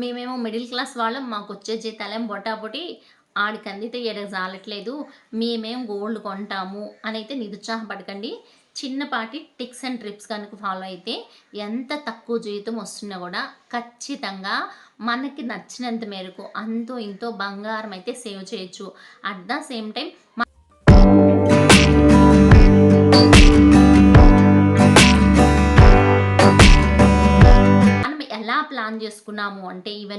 మేమేమో middle class వాళ్ళం మాకు వచ్చే జీతాలేం బొటాబొటి ఆడికి అందితే ఎడకు చాలట్లేదు మేమేం గోల్డ్ కొంటాము అని అయితే నిరుత్సాహపడకండి. చిన్నపాటి టిక్స్ అండ్ ట్రిప్స్ కనుక ఫాలో అయితే ఎంత తక్కువ జీతం వస్తున్నా కూడా ఖచ్చితంగా మనకి నచ్చినంత మేరకు అంతో ఇంతో బంగారం అయితే సేవ్ చేయొచ్చు. అట్ ద సేమ్ టైం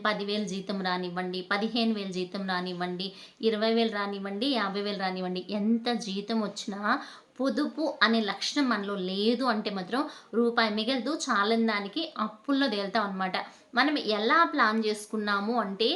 అంటే పదివేలు జీతం రానివ్వండి పదిహేను వేలు జీతం రానివ్వండి ఇరవై వేలు రానివ్వండి యాభై వేలు రానివ్వండి ఎంత జీతం వచ్చినా పొదుపు అనే లక్షణం మనలో లేదు అంటే మాత్రం రూపాయి మిగలదు చాలని దానికి అప్పుల్లో తేలుతాం అనమాట మనం ఎలా ప్లాన్ చేసుకున్నాము అంటే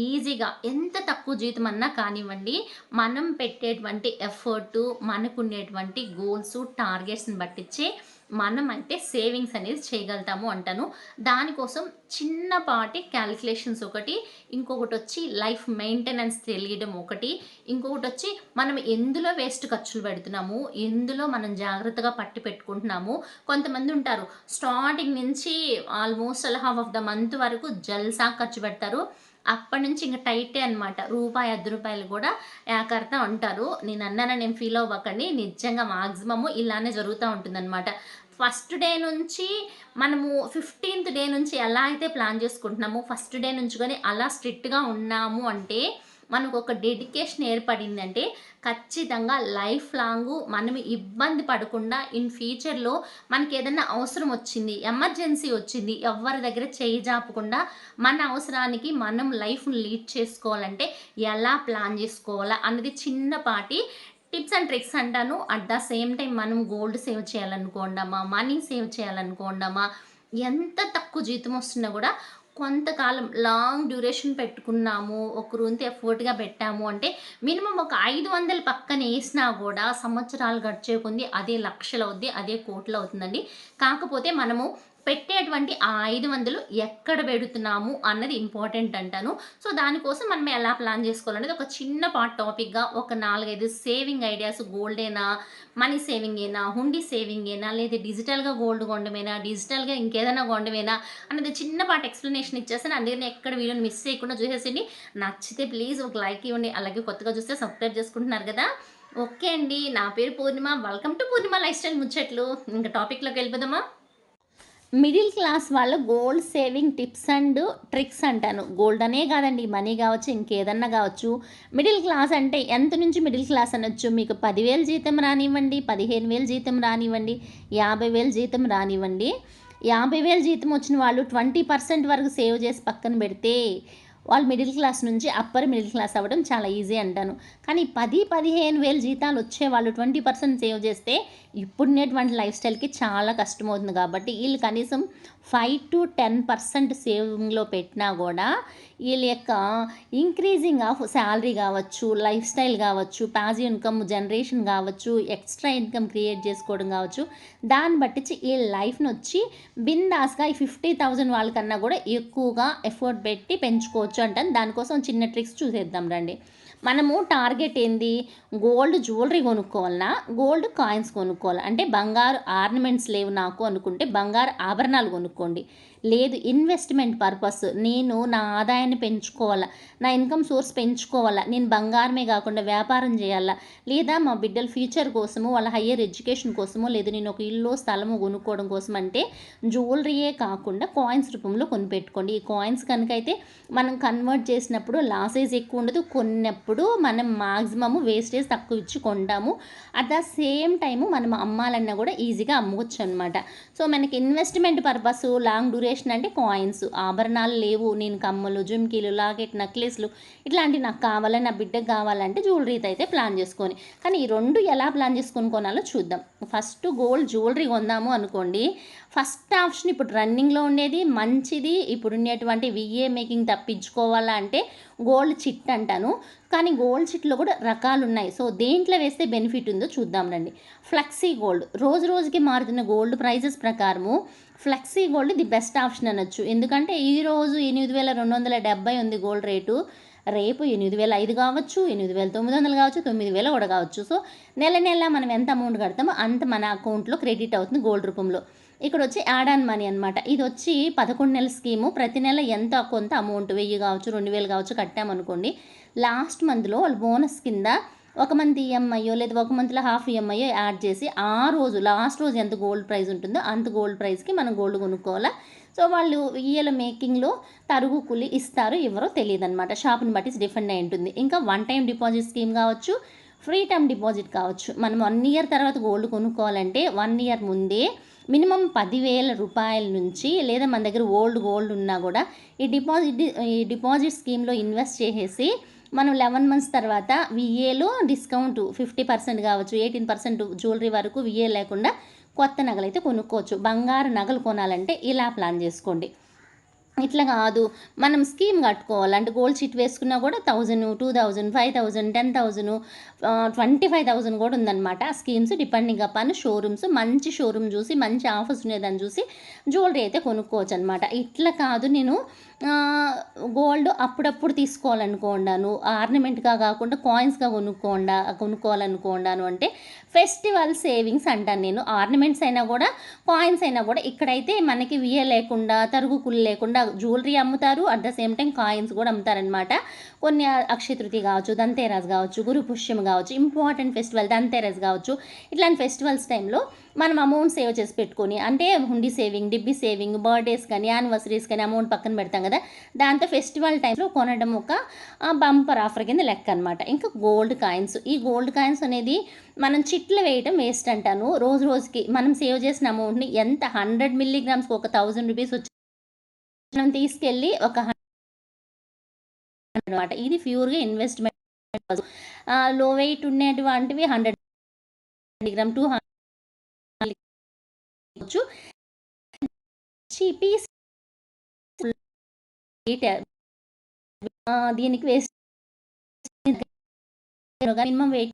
ఈజీగా ఎంత తక్కువ జీతం అన్నా కానివ్వండి మనం పెట్టేటువంటి ఎఫర్టు మనకుండేటువంటి గోల్స్ టార్గెట్స్ని బట్టించే మనం అయితే సేవింగ్స్ అనేది చేయగలుగుతాము అంటాను. దానికోసం చిన్నపాటి క్యాలిక్యులేషన్స్ ఒకటి ఇంకొకటి వచ్చి లైఫ్ మెయింటెనెన్స్ తెలియడం ఒకటి ఇంకొకటి వచ్చి మనం ఎందులో వేస్ట్ ఖర్చులు పెడుతున్నాము ఎందులో మనం జాగ్రత్తగా పట్టి పెట్టుకుంటున్నాము. కొంతమంది ఉంటారు స్టార్టింగ్ నుంచి ఆల్మోస్ట్ అలా హాఫ్ ఆఫ్ ద మంత్ వరకు జల్సా ఖర్చు పెడతారు. అప్పటి నుంచి ఇంకా టైటే అనమాట రూపాయి అర్ధ రూపాయలు కూడా ఏకర్తా ఉంటారు నేను అన్నానని నేను ఫీల్ అవ్వకండి. నిజంగా మాక్సిమము ఇలానే జరుగుతూ ఉంటుందన్నమాట. ఫస్ట్ డే నుంచి మనము ఫిఫ్టీన్త్ డే నుంచి ఎలా అయితే ప్లాన్ చేసుకుంటున్నామో ఫస్ట్ డే నుంచి కానీ అలా స్ట్రిక్ట్గా ఉన్నాము అంటే మనకు ఒక డెడికేషన్ ఏర్పడిందంటే ఖచ్చితంగా లైఫ్ లాంగ్ మనం ఇబ్బంది పడకుండా ఇన్ ఫ్యూచర్లో మనకి ఏదైనా అవసరం వచ్చింది ఎమర్జెన్సీ వచ్చింది ఎవరి దగ్గర చేయి జాపకుండా మన అవసరానికి మనం లైఫ్ని లీడ్ చేసుకోవాలంటే ఎలా ప్లాన్ చేసుకోవాలా అన్నది చిన్నపాటి టిప్స్ అండ్ ట్రిక్స్ అంటాను. అట్ ద సేమ్ టైం మనం గోల్డ్ సేవ్ చేయాలనుకోండమా మనీ సేవ్ చేయాలనుకోండమా ఎంత తక్కువ జీతం వస్తున్నా కూడా కొంతకాలం లాంగ్ డ్యూరేషన్ పెట్టుకున్నాము ఒక రూంతి ఎఫర్ట్గా పెట్టాము అంటే మినిమం ఒక ఐదు వందలు పక్కన వేసినా కూడా సంవత్సరాలు గడిచే కొంది అదే లక్షలు అవుద్ది అదే కోట్లు అవుతుందండి. కాకపోతే మనము పెట్టేటువంటి ఆ ఐదు వందలు ఎక్కడ పెడుతున్నాము అన్నది ఇంపార్టెంట్ అంటాను. సో దానికోసం మనం ఎలా ప్లాన్ చేసుకోవాలనేది ఒక చిన్న పార్ట్ టాపిక్గా ఒక నాలుగైదు సేవింగ్ ఐడియాస్ గోల్డ్ అయినా మనీ సేవింగ్ అయినా హుండీ సేవింగ్ అయినా లేదా డిజిటల్గా గోల్డ్ కొండమేనా డిజిటల్గా ఇంకేదైనా కొండమేనా అనేది చిన్న పార్ట్ ఎక్స్ప్లెనేషన్ ఇచ్చేస్తాను. అందుకని ఎక్కడ వీడియోని మిస్ చేయకుండా చూసేసింది నచ్చితే ప్లీజ్ ఒక లైక్ ఇవ్వండి. అలాగే కొత్తగా చూస్తే సబ్స్క్రైబ్ చేసుకుంటున్నారు కదా. ఓకే అండి. నా పేరు Purnima. Welcome to Purnima lifestyle ముచ్చట్లు. ఇంకా టాపిక్లోకి వెళ్ళిపోదామా? మిడిల్ క్లాస్ వాళ్ళు gold saving tips and tricks అంటాను. గోల్డ్ అనే కాదండి మనీ కావచ్చు ఇంకేదన్నా కావచ్చు. మిడిల్ క్లాస్ అంటే ఎంత నుంచి మిడిల్ క్లాస్ అనొచ్చు? మీకు పదివేలు జీతం రానివ్వండి పదిహేను వేలు జీతం రానివ్వండి యాభై వేలు జీతం రానివ్వండి. యాభై వేలు జీతం వచ్చిన వాళ్ళు ట్వంటీ పర్సెంట్ వరకు సేవ్ చేసి పక్కన పెడితే వాళ్ళు మిడిల్ క్లాస్ నుంచి అప్పర్ మిడిల్ క్లాస్ అవ్వడం చాలా ఈజీ అంటాను. కానీ పది పదిహేను వేలు జీతాలు వచ్చే వాళ్ళు ట్వంటీ పర్సెంట్ సేవ్ చేస్తే ఇప్పుడున్నటువంటి లైఫ్ స్టైల్కి చాలా కష్టమవుతుంది కాబట్టి వీళ్ళు కనీసం ఫైవ్ టు టెన్ పర్సెంట్ సేవింగ్లో పెట్టినా కూడా వీళ్ళ యొక్క ఇంక్రీజింగ్ ఆఫ్ శాలరీ కావచ్చు లైఫ్ స్టైల్ కావచ్చు ప్యాజివ్ ఇన్కమ్ జనరేషన్ కావచ్చు ఎక్స్ట్రా ఇన్కమ్ క్రియేట్ చేసుకోవడం కావచ్చు దాన్ని బట్టి ఈ లైఫ్ని వచ్చి బిందాస్గా ఈ ఫిఫ్టీ థౌజండ్ వాళ్ళకన్నా కూడా ఎక్కువగా ఎఫర్ట్ పెట్టి పెంచుకోవచ్చు అంటే దానికోసం చిన్న ట్రిక్స్ చూసేద్దాం రండి. మనము టార్గెట్ ఏంది? గోల్డ్ జ్యువెలరీ కొనుక్కోవాలన్నా గోల్డ్ కాయిన్స్ కొనుక్కోవాలి అంటే బంగారు ఆర్నమెంట్స్ లేవు నాకు అనుకుంటే బంగారు ఆభరణాలు కొనుక్కోండి. లేదు ఇన్వెస్ట్మెంట్ పర్పస్. నేను నా ఆదాయాన్ని పెంచుకోవాలా? నా ఇన్కమ్ సోర్స్ పెంచుకోవాలా? నేను బంగారమే కాకుండా వ్యాపారం చేయాలా? లేదా మా బిడ్డల ఫ్యూచర్ కోసము వాళ్ళ హయ్యర్ ఎడ్యుకేషన్ కోసమో లేదు నేను ఒక ఇల్లు స్థలము కొనుక్కోవడం కోసం అంటే జ్యువెలరీయే కాకుండా కాయిన్స్ రూపంలో కొనిపెట్టుకోండి. ఈ కాయిన్స్ కనుక అయితే మనం కన్వర్ట్ చేసినప్పుడు లాసేజ్ ఎక్కువ ఉండదు. కొన్నప్పుడు మనం మాక్సిమము వేస్టేజ్ తక్కువ ఇచ్చి కొంటాము. అట్ ద సేమ్ టైము మనం అమ్మాలన్నా కూడా ఈజీగా అమ్మవచ్చు అనమాట సో మనకి ఇన్వెస్ట్మెంట్ పర్పస్ లాంగ్ డ్యూరేషన్ అంటే కాయిన్స్. ఆభరణాలు లేవు నేను కమ్మలు జుమ్కీలు లాకెట్ నెక్లెస్లు ఇట్లాంటివి నాకు కావాలని నా బిడ్డకు కావాలంటే జ్యువెలరీతో అయితే ప్లాన్ చేసుకొని. కానీ ఈ రెండు ఎలా ప్లాన్ చేసుకొని కొనాలో చూద్దాం. ఫస్ట్ గోల్డ్ జ్యువెలరీ కొందాము అనుకోండి. ఫస్ట్ ఆప్షన్ ఇప్పుడు రన్నింగ్లో ఉండేది మంచిది. ఇప్పుడు ఉండేటువంటి విఏ మేకింగ్ తప్పించుకోవాలా అంటే గోల్డ్ చిట్ అంటాను. కానీ గోల్డ్ చిట్లో కూడా రకాలు ఉన్నాయి సో దేంట్లో వేస్తే బెనిఫిట్ ఉందో చూద్దాం రండి. ఫ్లెక్సీ గోల్డ్ రోజు రోజుకి మారుతున్న గోల్డ్ ప్రైజెస్ ప్రకారము flexi gold the best option అనొచ్చు. ఎందుకంటే ఈరోజు ఎనిమిది వేల రెండు వందల డెబ్బై ఉంది గోల్డ్ రేటు రేపు ఎనిమిది వేల ఐదు కావచ్చు ఎనిమిది వేల తొమ్మిది వందలు కావచ్చు తొమ్మిది వేల కూడా కావచ్చు. సో నెల నెల మనం ఎంత అమౌంట్ కడతామో అంత మన అకౌంట్లో క్రెడిట్ అవుతుంది గోల్డ్ రూపంలో. ఇక్కడ వచ్చి యాడ్ ఆన్ మనీ అనమాట ఇది వచ్చి పదకొండు నెలల స్కీము. ప్రతి నెల ఎంత కొంత అమౌంట్? వెయ్యి కావచ్చు రెండు వేలు కావచ్చు కట్టామనుకోండి లాస్ట్ మంత్లో వాళ్ళు బోనస్ కింద ఒక మంత్ ఈఎంఐయో లేదా ఒక మంత్లో హాఫ్ ఈఎంఐయో యాడ్ చేసి ఆ రోజు లాస్ట్ రోజు ఎంత గోల్డ్ ప్రైస్ ఉంటుందో అంత గోల్డ్ ప్రైస్కి మనం గోల్డ్ కొనుక్కోవాలా? సో వాళ్ళు ఈఎల మేకింగ్లో తరుగు కూలి ఇస్తారు ఎవరో తెలియదు అనమాట షాప్ని బట్టి డిఫెండ్ అయి ఉంటుంది. ఇంకా వన్ టైం డిపాజిట్ స్కీమ్ కావచ్చు ఫ్రీ టైం డిపాజిట్ కావచ్చు. మనం వన్ ఇయర్ తర్వాత గోల్డ్ కొనుక్కోవాలంటే వన్ ఇయర్ ముందే మినిమం పదివేల రూపాయల నుంచి లేదా మన దగ్గర ఓల్డ్ గోల్డ్ ఉన్నా కూడా ఈ డిపాజిట్ ఈ డిపాజిట్ స్కీమ్లో ఇన్వెస్ట్ చేసేసి మనం లెవెన్ మంత్స్ తర్వాత విఏలో డిస్కౌంట్ ఫిఫ్టీ పర్సెంట్ కావచ్చు ఎయిటీన్ పర్సెంట్ జ్యువెలరీ వరకు విఏ లేకుండా కొత్త నగలు అయితే కొనుక్కోవచ్చు. బంగారు నగలు కొనాలంటే ఇలా ప్లాన్ చేసుకోండి. ఇట్లా కాదు. మనం స్కీమ్ కట్టుకోవాలి. అంటే గోల్డ్ షీట్ వేసుకున్నా కూడా thousand two thousand five thousand ten thousand twenty five thousand కూడా ఉందన్నమాట ఆ స్కీమ్స్ డిపెండింగ్ అపాన్ షోరూమ్స్. మంచి షోరూమ్ చూసి మంచి ఆఫర్స్ ఉండేదాన్ని చూసి జ్యువెలరీ అయితే కొనుక్కోవచ్చు అనమాట ఇట్లా కాదు నేను గోల్డ్ అప్పుడప్పుడు తీసుకోవాలనుకోండాను ఆర్నమెంట్గా కాకుండా కాయిన్స్గా కొనుక్కోండా కొనుక్కోవాలనుకోండాను అంటే ఫెస్టివల్ సేవింగ్స్ అంటాను నేను. ఆర్నమెంట్స్ అయినా కూడా కాయిన్స్ అయినా కూడా ఇక్కడైతే మనకి వియ లేకుండా తరుగుకులు లేకుండా జ్యువెలరీ అమ్ముతారు. At the same time coins కూడా అమ్ముతారనమాట కొన్ని అక్షయతృతి కావచ్చు దంతేరాజ్ కావచ్చు గురు పుష్యం కావచ్చు ఇంపార్టెంట్ ఫెస్టివల్ దంతేరాజ్ కావచ్చు ఇట్లాంటి ఫెస్టివల్స్ టైంలో మనం అమౌంట్ సేవ్ చేసి పెట్టుకొని అంటే హుండీ సేవింగ్ డిబ్బీ సేవింగ్ బర్త్డేస్ కానీ యానివర్సరీస్ కానీ అమౌంట్ పక్కన పెడతాం కదా. దాంతో ఫెస్టివల్ టైంలో కొనడం ఒక బంపర్ ఆఫర్ కింద లెక్క అనమాట ఇంకా గోల్డ్ కాయిన్స్ ఈ గోల్డ్ కాయిన్స్ అనేది మనం చిట్లు వేయటం వేస్ట్ అంటాను. రోజు రోజుకి మనం సేవ్ చేసిన అమౌంట్ని ఎంత? హండ్రెడ్ మిల్లీగ్రామ్స్కి ఒక థౌజండ్ రూపీస్ వచ్చి మనం తీసుకెళ్ళి ఒక అనమాట ఇది ప్యూర్గా ఇన్వెస్ట్మెంట్లో వెయిట్ ఉండేటువంటివి హండ్రెడ్ గ్రామ్ టూ హండ్రెడ్ దీనికి వేస్ట్ మినిమం వెయిట్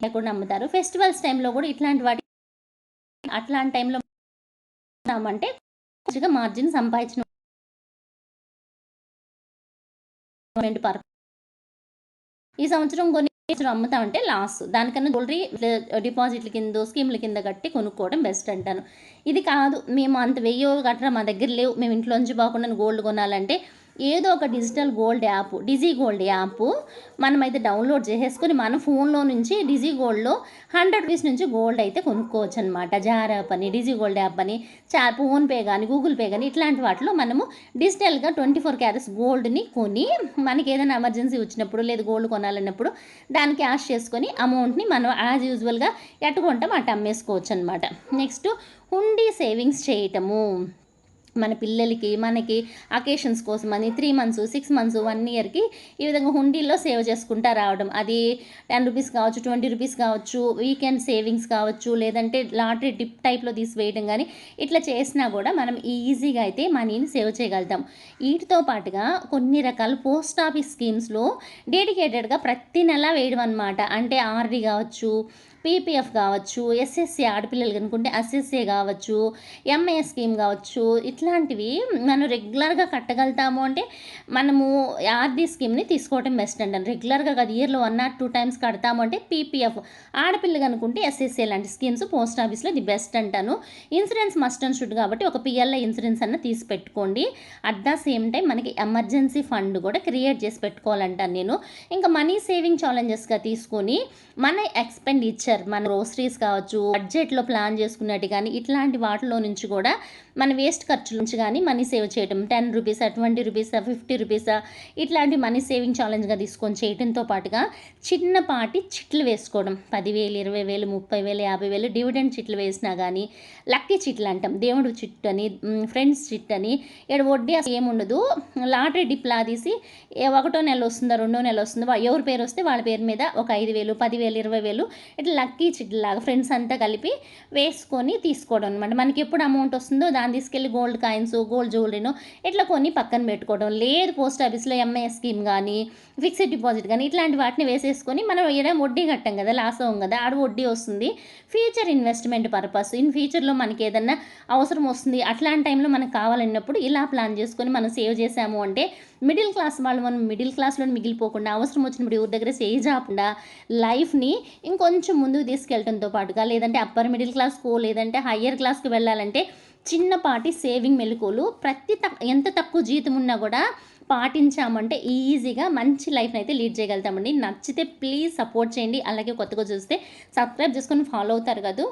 లేకుండా అమ్ముతారు. ఫెస్టివల్స్ టైంలో కూడా ఇట్లాంటి వాటి అట్లాంటి టైంలో అంటే మంచిగా మార్జిన్ సంపాదించిన ఈ సంవత్సరం కొన్ని అమ్ముతామంటే లాస్. దానికన్నా జ్యువెలరీ డిపాజిట్ల కింద స్కీమ్ల కింద కట్టి కొనుక్కోవడం బెస్ట్ అంటాను. ఇది కాదు మేము అంత వెయ్యో గట్రా మా దగ్గర లేవు. మేము ఇంట్లోంచి పోకుండా గోల్డ్ కొనాలంటే ఏదో ఒక digital gold app Digi gold app మనమైతే డౌన్లోడ్ చేసేసుకొని మన ఫోన్లో నుంచి డిజీ గోల్డ్లో హండ్రెడ్ రూపీస్ నుంచి గోల్డ్ అయితే కొనుక్కోవచ్చు అనమాట జార్ యాప్ అని డిజీ గోల్డ్ యాప్ అని చా ఫోన్పే కానీ గూగుల్ పే కానీ ఇట్లాంటి వాటిలో మనము డిజిటల్గా ట్వంటీ ఫోర్ క్యారెట్స్ గోల్డ్ని కొని మనకి ఏదైనా ఎమర్జెన్సీ వచ్చినప్పుడు లేదు గోల్డ్ కొనాలన్నప్పుడు దాన్ని క్యాష్ చేసుకొని అమౌంట్ని మనం యాజ్ యూజువల్గా ఎట్టుకుంటాం అటు అమ్మేసుకోవచ్చు అనమాట నెక్స్ట్ హుండీ సేవింగ్స్ చేయటము. మన పిల్లలకి మనకి అకేషన్స్ కోసం అని three months six months one ఇయర్కి ఈ విధంగా హుండీల్లో సేవ్ చేసుకుంటా రావడం. అది టెన్ రూపీస్ కావచ్చు ట్వంటీ రూపీస్ కావచ్చు వీకెండ్ సేవింగ్స్ కావచ్చు లేదంటే లాటరీ డిప్ టైప్లో తీసివేయడం కానీ ఇట్లా చేసినా కూడా మనం ఈజీగా అయితే మనీని సేవ్ చేయగలుగుతాం. వీటితో పాటుగా కొన్ని రకాల పోస్ట్ ఆఫీస్ స్కీమ్స్లో డెడికేటెడ్గా ప్రతి నెల వేయడం అనమాట అంటే ఆర్డీ కావచ్చు పీపీఎఫ్ కావచ్చు ఎస్ఎస్సి ఆడపిల్లలు కనుకుంటే ఎస్ఎస్ఏ కావచ్చు ఎంఏ స్కీమ్ కావచ్చు ఇట్లాంటివి మనం రెగ్యులర్గా కట్టగలుగుతాము అంటే మనము ఆర్డీ స్కీమ్ని తీసుకోవటం బెస్ట్ అంటాను రెగ్యులర్గా కాదు ఇయర్లో వన్ ఆర్ టూ టైమ్స్ కడతాము అంటే పీపీఎఫ్ ఆడపిల్లలు కనుకుంటే ఎస్ఎస్ఏ లాంటి స్కీమ్స్ పోస్ట్ ఆఫీస్లో ది బెస్ట్ అంటాను. ఇన్సూరెన్స్ మస్ట్ అండ్ షుడ్ కాబట్టి ఒక పిఎల్ఐ ఇన్సూరెన్స్ అన్న తీసి పెట్టుకోండి. అట్ ద సేమ్ టైం మనకి ఎమర్జెన్సీ ఫండ్ కూడా క్రియేట్ చేసి పెట్టుకోవాలంటాను నేను. ఇంకా మనీ సేవింగ్ ఛాలెంజెస్గా తీసుకొని మన ఎక్స్పెండిచర్ ఫర్నిచర్ మన గ్రోసరీస్ కావచ్చు బడ్జెట్లో ప్లాన్ చేసుకున్నట్టు కానీ ఇట్లాంటి వాటిలో నుంచి కూడా మన వేస్ట్ ఖర్చుల నుంచి కానీ మనీ సేవ్ చేయడం టెన్ రూపీసా ట్వంటీ రూపీసా ఫిఫ్టీ రూపీసా ఇట్లాంటి మనీ సేవింగ్ ఛాలెంజ్గా తీసుకొని చేయడంతో పాటుగా చిన్నపాటి చిట్లు వేసుకోవడం. పదివేలు ఇరవై వేలు ముప్పై వేలు యాభై వేలు డివిడెండ్ చిట్లు వేసినా కానీ లక్కీ చిట్లు అంటాం. దేవుడు చిట్టు అని ఫ్రెండ్స్ చిట్ అని. ఇక్కడ వడ్డీ అసలు ఏముండదు. లాటరీ డిప్లా తీసి ఒకటో నెల వస్తుందో రెండో నెల వస్తుందో ఎవరి పేరు వస్తే వాళ్ళ పేరు మీద ఒక ఐదు వేలు పదివేలు ఇరవై వేలు ఇట్లా లక్కీ చిట్లాగా ఫ్రెండ్స్ అంతా కలిపి వేసుకొని తీసుకోవడం అనమాట మనకి ఎప్పుడు అమౌంట్ వస్తుందో దాని దాన్ని తీసుకెళ్ళి గోల్డ్ కాయిన్స్ గోల్డ్ జ్యువెలరీను ఇట్లా కొన్ని పక్కన పెట్టుకోవడం. లేదు పోస్ట్ ఆఫీస్లో ఎంఐఎస్ స్కీమ్ కానీ ఫిక్స్డ్ డిపాజిట్ కానీ ఇట్లాంటి వాటిని వేసేసుకొని మనం ఏదైనా వడ్డీ కట్టాం కదా లాస్ అవ్వం కదా ఆడ వడ్డీ వస్తుంది. ఫ్యూచర్ ఇన్వెస్ట్మెంట్ పర్పస్ ఇన్ ఫ్యూచర్లో మనకి ఏదన్నా అవసరం వస్తుంది అట్లాంటి టైంలో మనకు కావాలన్నప్పుడు ఇలా ప్లాన్ చేసుకొని మనం సేవ్ చేసాము అంటే మిడిల్ క్లాస్ వాళ్ళు మనం మిడిల్ క్లాస్లో మిగిలిపోకుండా అవసరం వచ్చినప్పుడు ఎవరి దగ్గర సేవ్ చేయకుండా లైఫ్ని ఇంకొంచెం ముందుకు తీసుకెళ్ళడంతో పాటుగా లేదంటే అప్పర్ మిడిల్ క్లాస్కు లేదంటే హయ్యర్ క్లాస్కి వెళ్ళాలంటే చిన్నపాటి సేవింగ్ మెలకువలు. ప్రతి తక్ ఎంత తక్కువ జీతం ఉన్నా కూడా పాటించామంటే ఈజీగా మంచి లైఫ్ని అయితే లీడ్ చేయగలుగుతామండి. నచ్చితే ప్లీజ్ సపోర్ట్ చేయండి. అలాగే కొత్తగా చూస్తే సబ్స్క్రైబ్ చేసుకొని ఫాలో అవుతారు కదా.